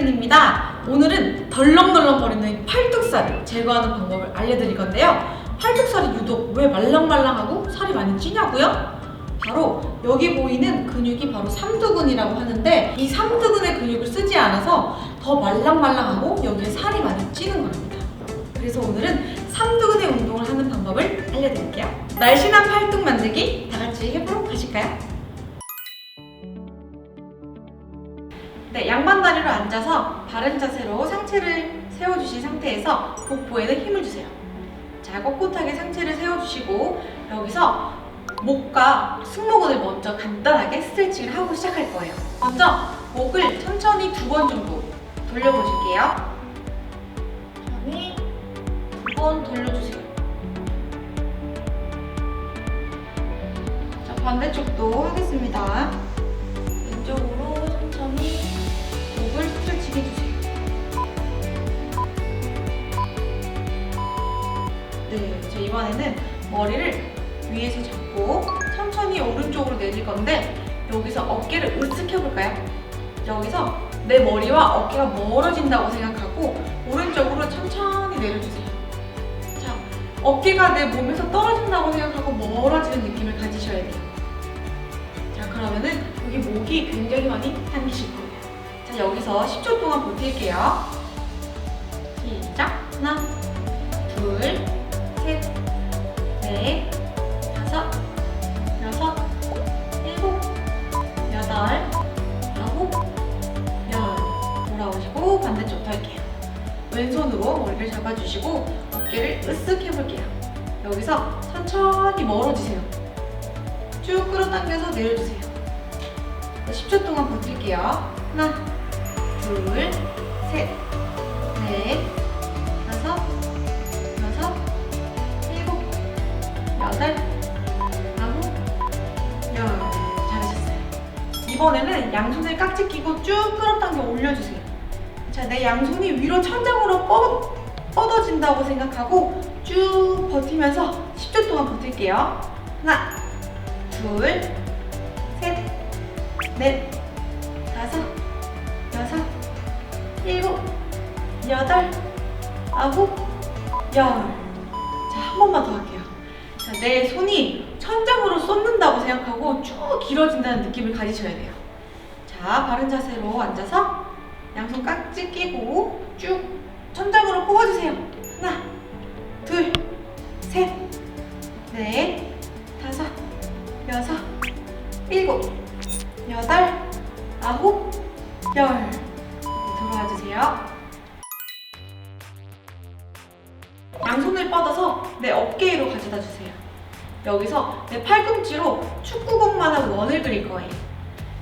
셀린입니다. 오늘은 덜렁덜렁거리는 팔뚝살을 제거하는 방법을 알려드릴 건데요. 팔뚝살이 유독 왜 말랑말랑하고 살이 많이 찌냐고요? 바로 여기 보이는 근육이 바로 삼두근이라고 하는데 이 삼두근의 근육을 쓰지 않아서 더 말랑말랑하고 여기에 살이 많이 찌는 겁니다. 그래서 오늘은 삼두근의 운동을 하는 방법을 알려드릴게요. 날씬한 팔뚝 만들기 다 같이 해보러 가실까요? 네, 양반 다리로 앉아서 바른 자세로 상체를 세워주신 상태에서 복부에는 힘을 주세요. 자, 꼿꼿하게 상체를 세워주시고 여기서 목과 승모근을 먼저 간단하게 스트레칭을 하고 시작할 거예요. 먼저 목을 천천히 두 번 정도 돌려보실게요. 천천히 두 번 돌려주세요. 자, 반대쪽도 하겠습니다. 이번에는 머리를 위에서 잡고 천천히 오른쪽으로 내릴 건데 여기서 어깨를 으쓱 해볼까요? 여기서 내 머리와 어깨가 멀어진다고 생각하고 오른쪽으로 천천히 내려주세요. 자, 어깨가 내 몸에서 떨어진다고 생각하고 멀어지는 느낌을 가지셔야 돼요. 자, 그러면은 여기 목이 굉장히 많이 당기실 거예요. 자, 여기서 10초 동안 버틸게요. 시작. 하나, 둘, 셋, 넷, 다섯, 여섯, 일곱, 여덟, 아홉, 열. 돌아오시고 반대쪽도 할게요. 왼손으로 머리를 잡아주시고 어깨를 으쓱 해볼게요. 여기서 천천히 멀어지세요. 쭉 끌어당겨서 내려주세요. 10초 동안 버틸게요. 하나, 둘, 셋, 이번에는 양손을 깍지 끼고 쭉 끌어당겨 올려주세요. 자, 내 양손이 위로 천장으로 뻗, 뻗어진다고 생각하고 쭉 버티면서 10초 동안 버틸게요. 하나, 둘, 셋, 넷, 다섯, 여섯, 일곱, 여덟, 아홉, 열. 자, 한 번만 더 할게요. 자, 내 손이 천장으로 쏟는다고 생각하고 쭉 길어진다는 느낌을 가지셔야 돼요. 자, 바른 자세로 앉아서 양손 깍지 끼고 쭉 천장으로 뽑아주세요. 하나, 둘, 셋, 넷, 다섯, 여섯, 일곱, 여덟, 아홉, 열. 들어와 주세요. 양손을 뻗어서 내 어깨로 가져다 주세요. 여기서 내 팔꿈치로 축구공만한 원을 그릴 거예요.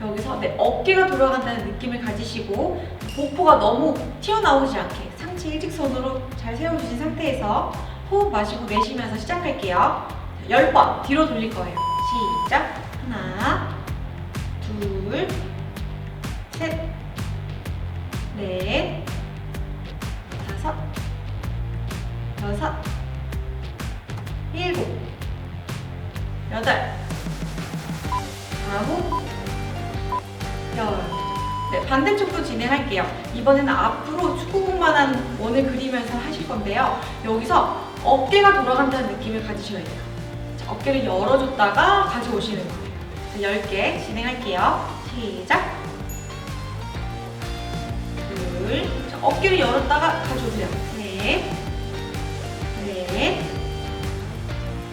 여기서 내 어깨가 돌아간다는 느낌을 가지시고 복부가 너무 튀어나오지 않게 상체 일직선으로 잘 세워주신 상태에서 호흡 마시고 내쉬면서 시작할게요. 10번 뒤로 돌릴 거예요. 시작. 하나, 둘, 할게요. 이번에는 앞으로 축구공만한 원을 그리면서 하실 건데요. 여기서 어깨가 돌아간다는 느낌을 가지셔야 돼요. 자, 어깨를 열어줬다가 가져오시는 거예요. 자, 10개 진행할게요. 시작. 둘. 자, 어깨를 열었다가 가져오세요. 셋. 넷.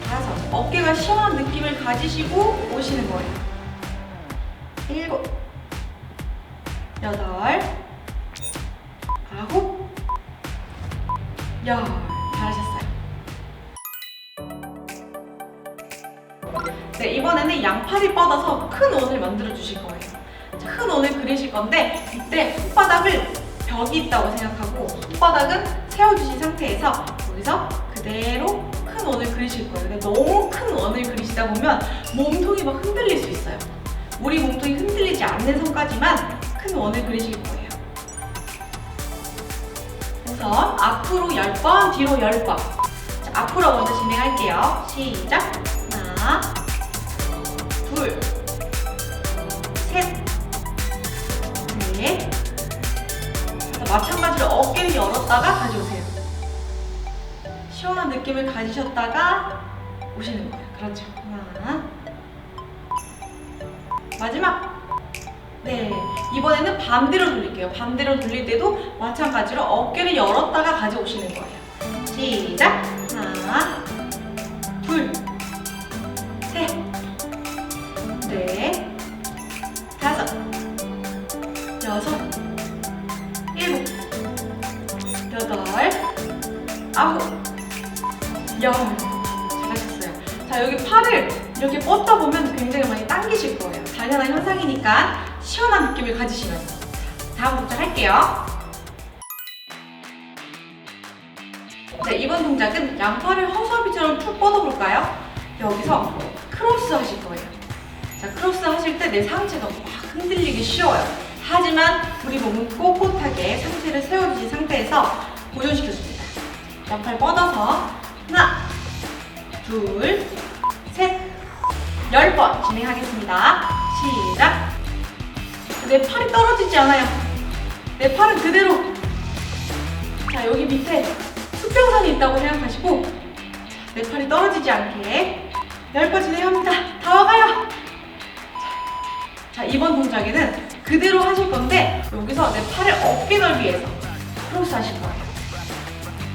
다섯. 어깨가 시원한 느낌을 가지시고 오시는 거예요. 일곱. 여덟. 아홉. 열. 잘하셨어요. 네, 이번에는 양팔이 뻗어서 큰 원을 만들어 주실 거예요. 자, 큰 원을 그리실 건데 이때 손바닥을 벽이 있다고 생각하고 손바닥은 세워주신 상태에서 여기서 그대로 큰 원을 그리실 거예요. 근데 너무 큰 원을 그리시다 보면 몸통이 막 흔들릴 수 있어요. 우리 몸통이 흔들리지 않는 선까지만 큰 원을 그리실 거예요. 우선 앞으로 10번, 뒤로 10번. 자, 앞으로 먼저 진행할게요. 시작. 하나, 둘, 셋, 넷, 마찬가지로 어깨를 열었다가 가져오세요. 시원한 느낌을 가지셨다가 오시는 거예요. 그렇죠. 하나. 마지막. 네. 이번에는 반대로 돌릴게요. 반대로 돌릴 때도 마찬가지로 어깨를 열었다가 가져오시는 거예요. 시작. 하나, 이렇게 뻗다 보면 굉장히 많이 당기실 거예요. 당연한 현상이니까 시원한 느낌을 가지시면서. 다음 동작 할게요. 자, 이번 동작은 양팔을 허수아비처럼 쭉 뻗어볼까요? 여기서 크로스 하실 거예요. 자, 크로스 하실 때 내 상체가 막 흔들리기 쉬워요. 하지만 우리 몸은 꼿꼿하게 상체를 세워주신 상태에서 고정시켜줍니다. 양팔 뻗어서 하나, 둘, 10번 진행하겠습니다. 시작! 내 팔이 떨어지지 않아요. 내 팔은 그대로. 자, 여기 밑에 수평선이 있다고 생각하시고 내 팔이 떨어지지 않게 10번 진행합니다. 다 와가요! 자, 이번 동작에는 그대로 하실 건데 여기서 내 팔을 어깨 넓이에서 크로스 하실 거예요.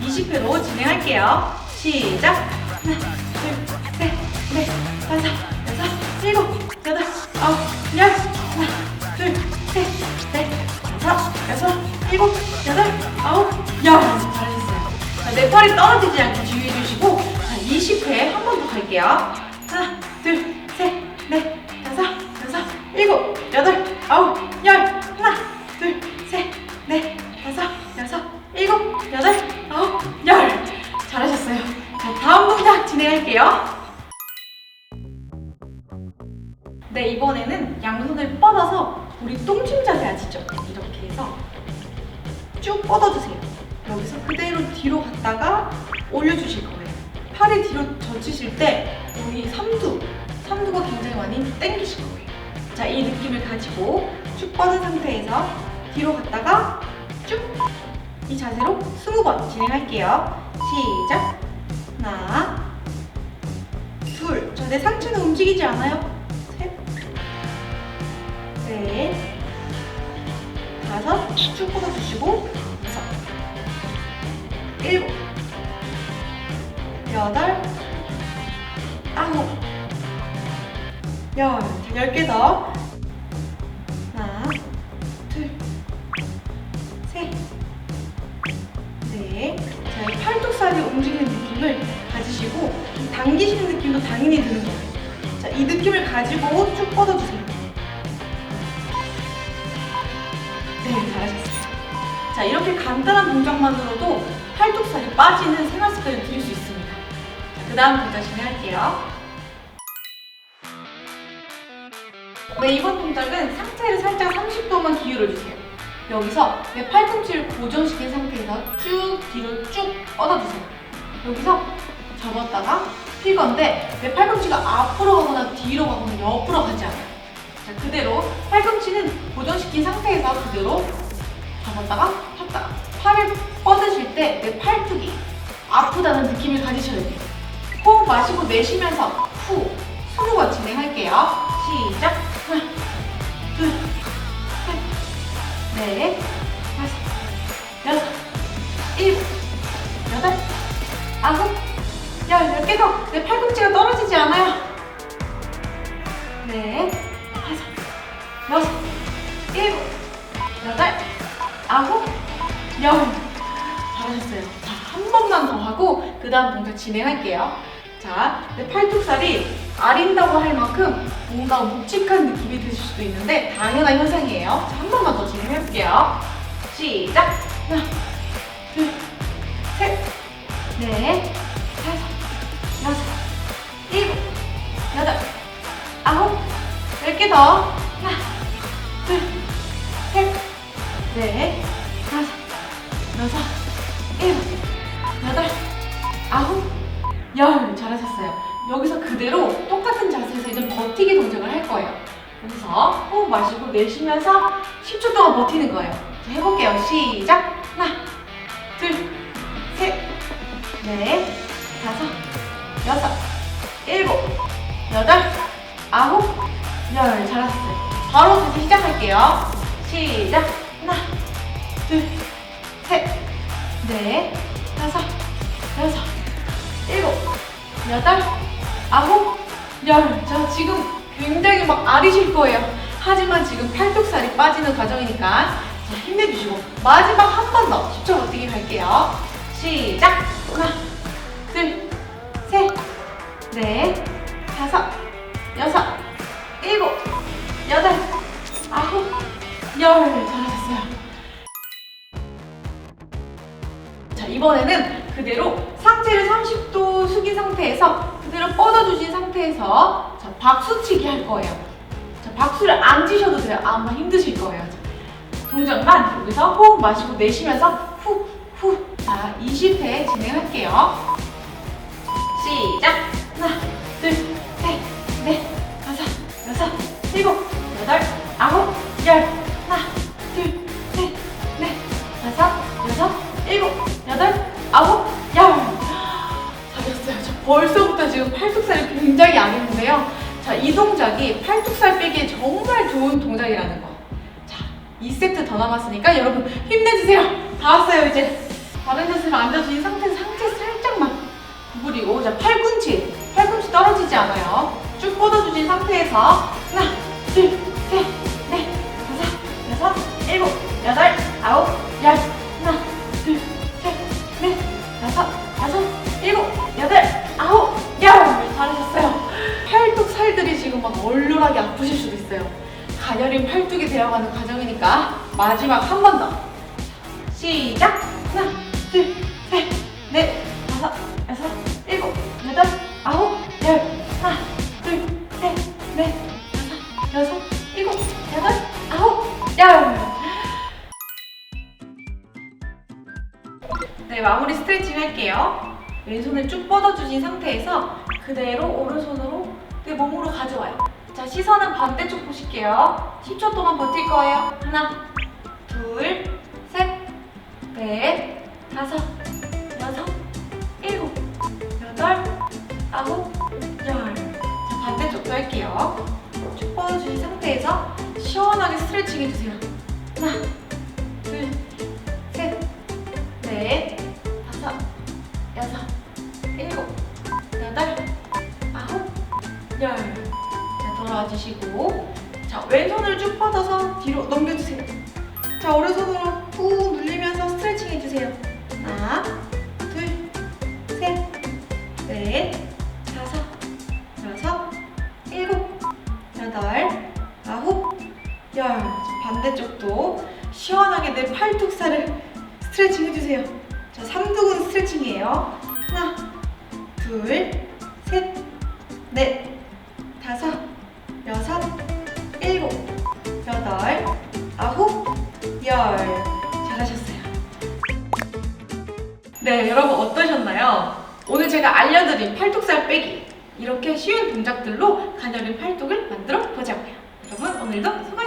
20회로 진행할게요. 시작! 하나, 둘, 셋, 네, 넷, 다섯, 열. 하나, 둘, 셋, 넷, 다섯, 여섯, 일곱, 여덟, 아홉, 열. 잘하셨어요. 자, 내 팔이 떨어지지 않게 주의해 주시고 자, 20회 한 번 더 갈게요. 하나, 둘, 셋, 넷, 다섯, 여섯, 일곱, 많이 당기실 거예요. 자, 이 느낌을 가지고 쭉 뻗은 상태에서 뒤로 갔다가 쭉 이 자세로 20번 진행할게요. 시작. 하나, 둘. 저내 상체는 움직이지 않아요. 셋, 넷, 다섯. 쭉 뻗어주시고 여섯, 일곱, 여덟, 아홉, 열. 자, 열개 더. 하나, 둘, 셋, 넷. 자, 이 팔뚝살이 움직이는 느낌을 가지시고 이 당기시는 느낌도 당연히 드는 거예요. 자, 이 느낌을 가지고 쭉 뻗어주세요. 네, 잘하셨어요. 자, 이렇게 간단한 동작만으로도 팔뚝살이 빠지는 생활 습관을 들일 수 있습니다. 자, 그 다음 동작 진행할게요. 네, 이번 동작은 상체를 살짝 30도만 기울여주세요. 여기서 내 팔꿈치를 고정시킨 상태에서 쭉 뒤로 쭉 뻗어주세요. 여기서 접었다가 필 건데 내 팔꿈치가 앞으로 가거나 뒤로 가거나 옆으로 가지 않아요. 자, 그대로 팔꿈치는 고정시킨 상태에서 그대로 접었다가 폈다가 팔을 뻗으실 때 내 팔뚝이 아프다는 느낌을 가지셔야 돼요. 호흡 마시고 내쉬면서 후, 20번 진행할게요. 시작. 하나, 다섯, 여섯, 일곱, 여덟, 아홉, 열, 열개 더. 내 팔꿈치가 떨어지지 않아요. 네, 다섯, 여섯, 일곱, 여덟, 아홉, 열. 잘하셨어요. 자, 한 번만 더 하고 그 다음 동작 진행할게요. 자, 내 팔뚝살이 아린다고 할 만큼 뭔가 묵직한 느낌이 드실 수도 있는데 당연한 현상이에요. 자, 한 번만 더 진행해볼게요. 시작! 하나, 둘, 셋, 넷, 다섯, 여섯, 일곱, 여덟, 아홉, 열 개 더. 버티기 동작을 할 거예요. 여기서 호흡 마시고 내쉬면서 10초 동안 버티는 거예요. 자, 해볼게요. 시작. 하나, 둘, 셋, 넷, 다섯, 여섯, 일곱, 여덟, 아홉, 열. 잘하셨어요. 바로 다시 시작할게요. 시작. 하나, 둘, 셋, 넷, 다섯, 여섯, 일곱, 여덟, 아홉, 열. 자, 지금 굉장히 막 아리실 거예요. 하지만 지금 팔뚝살이 빠지는 과정이니까 자, 힘내주시고 마지막 한 번 더 10초 버티기 갈게요. 시작. 하나, 둘, 셋, 넷, 다섯, 여섯, 일곱, 여덟, 아홉, 열. 잘하셨어요. 자, 이번에는 그대로 상체를 30도 숙인 상태에서 그대로 뻗어주신 상태에서 자, 박수치기 할 거예요. 자, 박수를 안 치셔도 돼요. 아마 힘드실 거예요. 자, 동작만 여기서 호흡 마시고 내쉬면서 후, 후. 자, 20회 진행할게요. 시작. 하나, 둘, 셋, 넷, 다섯, 여섯, 일곱, 여덟, 아홉, 열. 하나, 둘, 셋, 넷, 다섯, 여섯, 일곱, 여덟, 아홉, 벌써부터 지금 팔뚝살이 굉장히 안 했는데요. 자, 이 동작이 팔뚝살 빼기에 정말 좋은 동작이라는 거. 자, 2세트 더 남았으니까 여러분 힘내주세요. 다 왔어요, 이제. 다른 자세로 앉아주신 상태에서 상체 살짝만 구부리고, 자, 팔꿈치. 팔꿈치 떨어지지 않아요. 쭉 뻗어주신 상태에서 하나, 둘, 셋, 넷, 다섯, 여섯, 일곱, 여덟, 아홉, 마지막 한 번 더. 시작! 하나, 둘, 셋, 넷, 다섯, 여섯, 일곱, 여덟, 아홉, 열. 하나, 둘, 셋, 넷, 다섯, 여섯, 일곱, 여덟, 아홉, 열. 네, 마무리 스트레칭 할게요. 왼손을 쭉 뻗어주신 상태에서 그대로 오른손으로 내 몸으로 가져와요. 자, 시선은 반대쪽 보실게요. 10초 동안 버틸 거예요. 하나, 둘, 셋, 넷, 다섯, 여섯, 일곱, 여덟, 아홉, 열. 자, 반대쪽도 할게요. 쭉 뻗어주신 상태에서 시원하게 스트레칭 해주세요. 하나, 둘, 셋, 넷, 다섯, 여섯, 일곱, 여덟, 아홉, 열. 자, 돌아와 주시고. 자, 왼손을 쭉 뻗어서 뒤로 넘겨주세요. 자, 오른손으로 꾹 눌리면서 스트레칭 해주세요. 하나, 둘, 셋, 넷, 다섯, 여섯, 일곱, 여덟, 아홉, 열. 자, 반대쪽도 시원하게 내 팔뚝살을 스트레칭 해주세요. 6개월 잘하셨어요. 네, 여러분 어떠셨나요? 오늘 제가 알려드린 팔뚝살 빼기 이렇게 쉬운 동작들로 가녀린 팔뚝을 만들어 보자고요. 여러분 오늘도 수고하셨습니다.